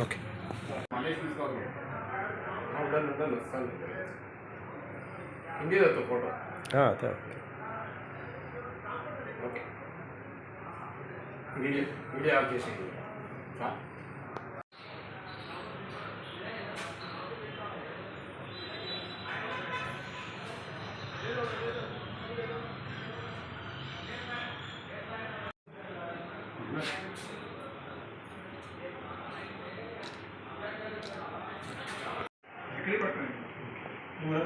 Okay. Photo అదే okay. Video video off చేసేయండి. చా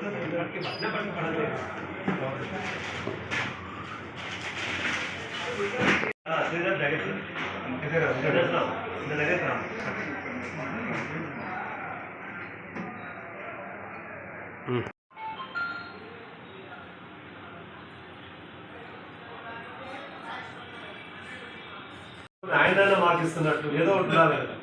ఆయన మాకు ఇస్తున్నట్టు ఏదో ఒకటి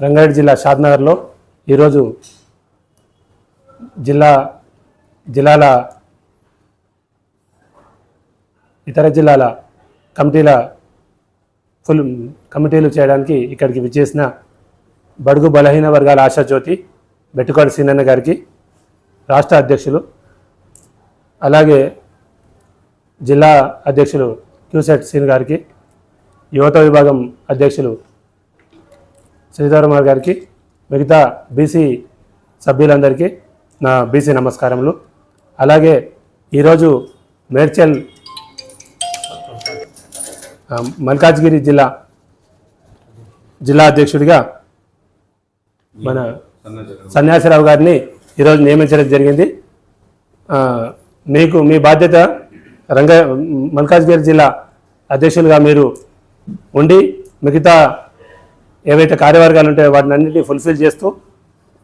రంగారెడ్డి జిల్లా షాద్నగర్లో ఈరోజు జిల్లా జిల్లాల ఇతర జిల్లాల కమిటీల ఫుల్ కమిటీలు చేయడానికి ఇక్కడికి విచ్చేసిన బడుగు బలహీన వర్గాల ఆశాజ్యోతి బెట్టుకోడి సీనన్న గారికి రాష్ట్ర అధ్యక్షులు అలాగే జిల్లా అధ్యక్షులు క్యూసెట్ సీన్ గారికి యువత విభాగం అధ్యక్షులు శ్రీధరమార్ గారికి మిగతా బీసీ సభ్యులందరికీ నా బీసీ నమస్కారములు. అలాగే ఈరోజు మేడ్చల్ మల్కాజ్గిరి జిల్లా జిల్లా అధ్యక్షుడిగా మన సన్యాసిరావు గారిని ఈరోజు నియమించడం జరిగింది. మీకు మీ బాధ్యత రంగ మల్కాజ్గిరి జిల్లా అధ్యక్షులుగా మీరు ఉండి మిగతా ఏవైతే కార్యవర్గాలు ఉంటాయో వాటిని అన్నింటినీ ఫుల్ఫిల్ చేస్తూ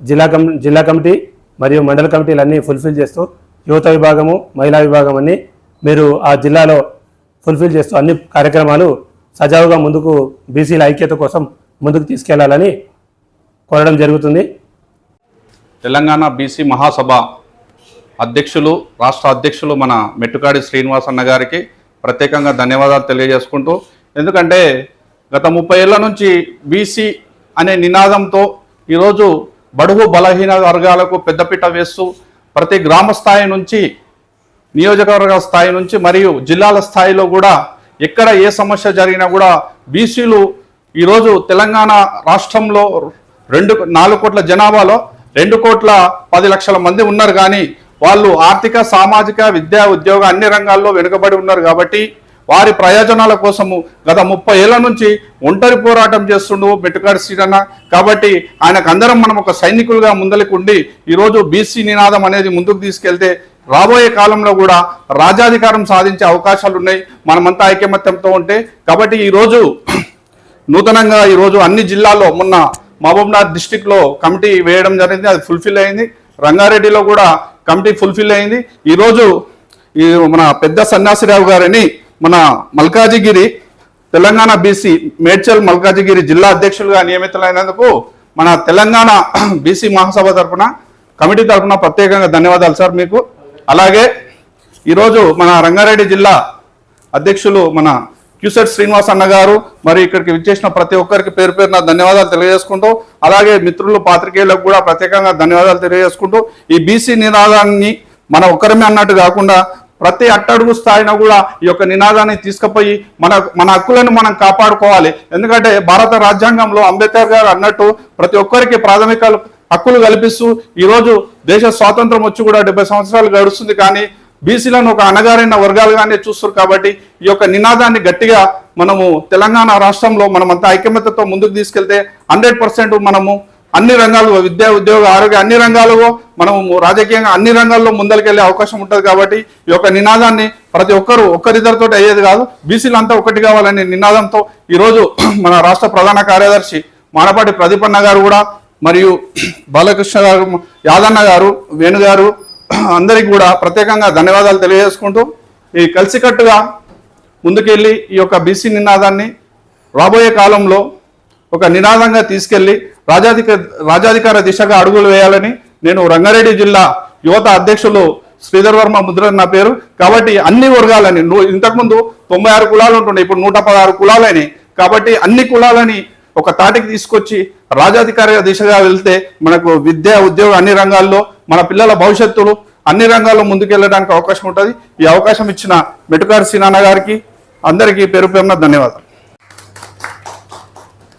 జిల్లా కమి జిల్లా కమిటీ మరియు మండల కమిటీలు అన్నీ ఫుల్ఫిల్ చేస్తూ యువత విభాగము మహిళా విభాగం అన్నీ మీరు ఆ జిల్లాలో ఫుల్ఫిల్ చేస్తూ అన్ని కార్యక్రమాలు సజావుగా ముందుకు బీసీల ఐక్యత కోసం ముందుకు తీసుకెళ్ళాలని కోరడం జరుగుతుంది. తెలంగాణ బీసీ మహాసభ అధ్యక్షులు రాష్ట్ర అధ్యక్షులు మన మెట్టుకాడి శ్రీనివాస్ అన్న గారికి ప్రత్యేకంగా ధన్యవాదాలు తెలియజేసుకుంటూ ఎందుకంటే గత ముప్పై ఏళ్ళ నుంచి బీసీ అనే నినాదంతో ఈరోజు బడుగు బలహీన వర్గాలకు పెద్దపీట వేస్తూ ప్రతి గ్రామ స్థాయి నుంచి నియోజకవర్గ స్థాయి నుంచి మరియు జిల్లాల స్థాయిలో కూడా ఎక్కడ ఏ సమస్య జరిగినా కూడా బీసీలు ఈరోజు తెలంగాణ రాష్ట్రంలో రెండు నాలుగు కోట్ల జనాభాలో రెండు కోట్ల పది లక్షల మంది ఉన్నారు కానీ వాళ్ళు ఆర్థిక సామాజిక విద్యా ఉద్యోగ అన్ని రంగాల్లో వెనుకబడి ఉన్నారు కాబట్టి వారి ప్రయోజనాల కోసము గత ముప్పై ఏళ్ళ నుంచి ఒంటరి పోరాటం చేస్తుండు మెట్టుకాడి శ్రీరన్న. కాబట్టి ఆయనకు అందరం మనం ఒక సైనికులుగా ముందలకుండి ఈరోజు బీసీ నినాదం అనేది ముందుకు తీసుకెళ్తే రాబోయే కాలంలో కూడా రాజాధికారం సాధించే అవకాశాలు ఉన్నాయి మనమంతా ఐకమత్యంతో ఉంటే కాబట్టి ఈరోజు నూతనంగా ఈరోజు అన్ని జిల్లాల్లో మొన్న మహబూబ్నాథ్ డిస్టిక్లో కమిటీ వేయడం జరిగింది. అది ఫుల్ఫిల్ అయింది. రంగారెడ్డిలో కూడా కమిటీ ఫుల్ఫిల్ అయింది. ఈరోజు ఈ మన పెద్ద సన్యాసిరావు గారిని మన మల్కాజిగిరి తెలంగాణ బీసీ మేడ్చల్ మల్కాజిగిరి జిల్లా అధ్యక్షులుగా నియమితులైనందుకు మన తెలంగాణ బీసీ మహాసభ తరఫున కమిటీ తరపున ప్రత్యేకంగా ధన్యవాదాలు సార్ మీకు. అలాగే ఈరోజు మన రంగారెడ్డి జిల్లా అధ్యక్షులు మన క్యూసెట్ శ్రీనివాస్ అన్న గారు మరి ఇక్కడికి విచ్చేసిన ప్రతి ఒక్కరికి పేరు పేరున ధన్యవాదాలు తెలియజేసుకుంటూ అలాగే మిత్రులు పాత్రికేయులకు కూడా ప్రత్యేకంగా ధన్యవాదాలు తెలియజేసుకుంటూ ఈ బీసీ నినాదాన్ని మన ఒక్కరమే అన్నట్టు కాకుండా ప్రతి అట్టడుగు స్థాయిన కూడా ఈ యొక్క నినాదాన్ని తీసుకుపోయి మన మన హక్కులను మనం కాపాడుకోవాలి. ఎందుకంటే భారత రాజ్యాంగంలో అంబేద్కర్ గారు అన్నట్టు ప్రతి ఒక్కరికి ప్రాథమిక హక్కులు కల్పిస్తూ ఈరోజు దేశ స్వాతంత్రం వచ్చి కూడా డెబ్బై సంవత్సరాలు గడుస్తుంది. కానీ బీసీలను ఒక అణగారిన వర్గాలుగానే చూస్తారు కాబట్టి ఈ యొక్క నినాదాన్ని గట్టిగా మనము తెలంగాణ రాష్ట్రంలో మనమంతా ఐకమత్యతో ముందుకు తీసుకెళ్తే హండ్రెడ్ మనము అన్ని రంగాలు విద్యా ఉద్యోగ ఆరోగ్య అన్ని రంగాలలో మనము రాజకీయంగా అన్ని రంగాల్లో ముందరికెళ్ళే అవకాశం ఉంటుంది కాబట్టి ఈ యొక్క నినాదాన్ని ప్రతి ఒక్కరు ఒక్కరిద్దరితో అయ్యేది కాదు. బీసీలు అంతా ఒకటి కావాలనే నినాదంతో ఈరోజు మన రాష్ట్ర ప్రధాన కార్యదర్శి మానపాటి ప్రదీపన్న గారు కూడా మరియు బాలకృష్ణ గారు యాదన్న గారు వేణు గారు అందరికి కూడా ప్రత్యేకంగా ధన్యవాదాలు తెలియజేసుకుంటూ ఈ కలిసికట్టుగా ముందుకెళ్ళి ఈ యొక్క బీసీ నినాదాన్ని రాబోయే కాలంలో ఒక నినాదంగా తీసుకెళ్ళి రాజాధిక రాజాధికార దిశగా అడుగులు వేయాలని నేను రంగారెడ్డి జిల్లా యువత అధ్యక్షులు శ్రీధర్ వర్మ ముద్ర నా పేరు. కాబట్టి అన్ని వర్గాలని ను- ఇంతకుముందు తొంభై ఆరు కులాలు ఉంటుండే ఇప్పుడు నూట పదహారు కులాలని. కాబట్టి అన్ని కులాలని ఒక తాటికి తీసుకొచ్చి రాజాధికార దిశగా వెళ్తే మనకు విద్య ఉద్యోగం అన్ని రంగాల్లో మన పిల్లల భవిష్యత్తులు అన్ని రంగాల్లో ముందుకెళ్ళడానికి అవకాశం ఉంటుంది. ఈ అవకాశం ఇచ్చిన మెటుకారు సినాన్న గారికి అందరికీ పేరు పేరున ధన్యవాదాలు.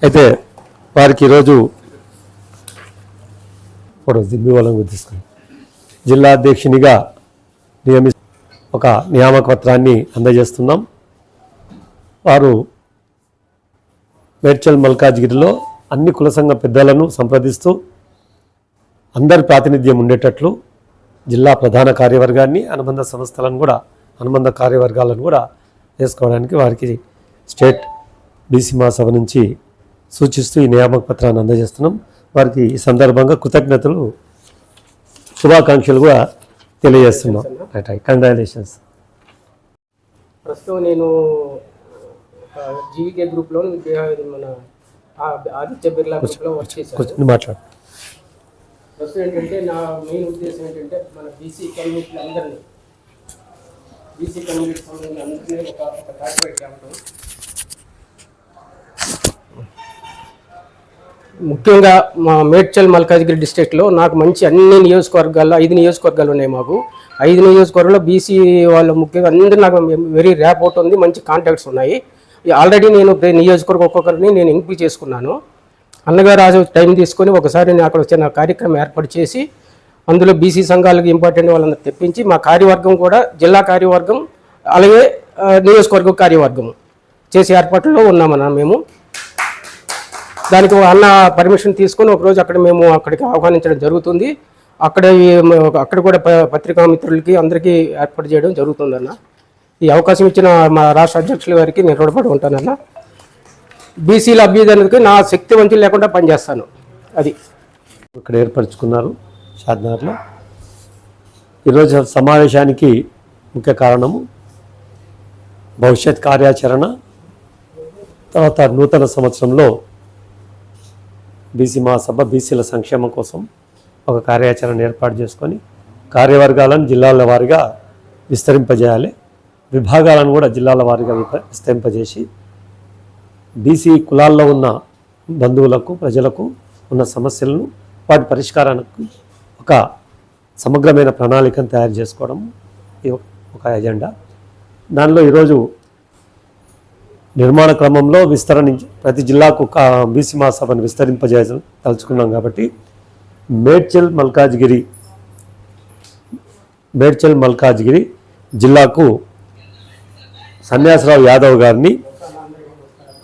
అయితే వారికి ఈరోజు ఫోటో దిబ్బి వాళ్ళని గుర్తిస్తుంది జిల్లా అధ్యక్షునిగా నియమి ఒక నియామక పత్రాన్ని అందజేస్తున్నాం. వారు మేడ్చల్ మల్కాజ్గిరిలో అన్ని కుల సంఘ పెద్దలను సంప్రదిస్తూ అందరి ప్రాతినిధ్యం ఉండేటట్లు జిల్లా ప్రధాన కార్యవర్గాన్ని అనుబంధ సంస్థలను కూడా అనుబంధ కార్యవర్గాలను కూడా వేసుకోవడానికి వారికి స్టేట్ బీసీ మహాసభ నుంచి సూచిస్తూ ఈ నియామక పత్రాన్ని అందజేస్తున్నాం. వారికి ఈ సందర్భంగా కృతజ్ఞతలు శుభాకాంక్షలు కూడా తెలియజేస్తున్నాం. రైట్ రైట్ కంగ్రాచులేషన్స్ ప్రస్తుతం నేను జీవికే గ్రూప్లో మన ఆదిత్య బిర్లా గ్రూప్లో కూర్చొని మాట్లాడు. ప్రస్తుతం ఏంటంటే నా మెయిన్ ఉద్దేశం ఏంటంటే మన బీసీ కమ్యూనిటీ అందరినీ బీసీ కమ్యూనిటీ సంబంధించిన అందరినీ ఒక టార్గెట్ క్యాంపు ముఖ్యంగా మా మేడ్చల్ మల్కాజ్గిరి డిస్ట్రిక్ట్లో నాకు మంచి అన్ని నియోజకవర్గాల్లో ఐదు నియోజకవర్గాలు ఉన్నాయి మాకు. ఐదు నియోజకవర్గంలో బీసీ వాళ్ళు ముఖ్యంగా అందరూ నాకు వెరీ ర్యాప్ అవుట్ ఉంది మంచి కాంటాక్ట్స్ ఉన్నాయి. ఆల్రెడీ నేను నియోజకవర్గ ఒక్కొక్కరిని నేను ఎంపిక చేసుకున్నాను. అన్నగారు రాజు టైం తీసుకొని ఒకసారి నేను అక్కడ వచ్చిన కార్యక్రమం ఏర్పాటు చేసి అందులో బీసీ సంఘాలకు ఇంపార్టెంట్ వాళ్ళని తెప్పించి మా కార్యవర్గం కూడా జిల్లా కార్యవర్గం అలాగే నియోజకవర్గ కార్యవర్గం చేసే ఏర్పాట్లో ఉన్నామన్నా మేము. దానికి అన్న పర్మిషన్ తీసుకొని ఒకరోజు అక్కడ మేము అక్కడికి ఆహ్వానించడం జరుగుతుంది. అక్కడ అక్కడ కూడా ప- పత్రికా మిత్రులకి అందరికీ ఏర్పాటు చేయడం జరుగుతుందన్న. ఈ అవకాశం ఇచ్చిన మా రాష్ట్ర అధ్యక్షుల వారికి నేను రుణపడి ఉంటానన్న. బీసీల అభ్యుదయకి నా శక్తి వంచన లేకుండా పనిచేస్తాను. అది. ఇక్కడ ఏర్పరచుకున్నారు షాద్నగర్లో. ఈరోజు సమావేశానికి ముఖ్య కారణము భవిష్యత్ కార్యాచరణ తర్వాత నూతన సంవత్సరంలో బీసీ మహాసభ బీసీల సంక్షేమం కోసం ఒక కార్యాచరణ ఏర్పాటు చేసుకొని కార్యవర్గాలను జిల్లాల వారీగా విస్తరింపజేయాలి. విభాగాలను కూడా జిల్లాల వారీగా విప- విస్తరింపజేసి బీసీ కులాల్లో ఉన్న బంధువులకు ప్రజలకు ఉన్న సమస్యలను వాటి పరిష్కారానికి ఒక సమగ్రమైన ప్రణాళికను తయారు చేసుకోవడం ఒక ఎజెండా దానిలో ఈరోజు నిర్మాణ క్రమంలో విస్తరించి ప్రతి జిల్లాకు ఒక బీసీ మహాసభను విస్తరింపజేయ తలుచుకున్నాం కాబట్టి మేడ్చల్ మల్కాజ్గిరి మేడ్చల్ మల్కాజ్గిరి జిల్లాకు సన్యాసరావు యాదవ్ గారిని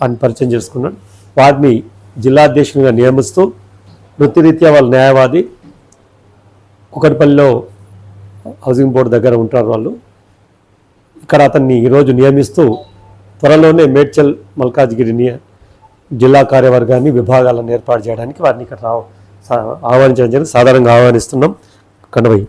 అని పరిచయం చేసుకున్నాడు. వారిని జిల్లాధ్యక్షునిగా నియమిస్తూ వృత్తిరీత్యా వాళ్ళ న్యాయవాది కుకటిపల్లిలో హౌసింగ్ బోర్డు దగ్గర ఉంటారు వాళ్ళు. ఇక్కడ అతన్ని ఈరోజు నియమిస్తూ త్వరలోనే మేడ్చల్ మల్కాజ్గిరిని జిల్లా కార్యవర్గాన్ని విభాగాలను ఏర్పాటు చేయడానికి వారిని ఇక్కడ రావ ఆహ్వానించడం జరిగింది. సాధారణంగా ఆహ్వానిస్తున్నాం. కనువయ్య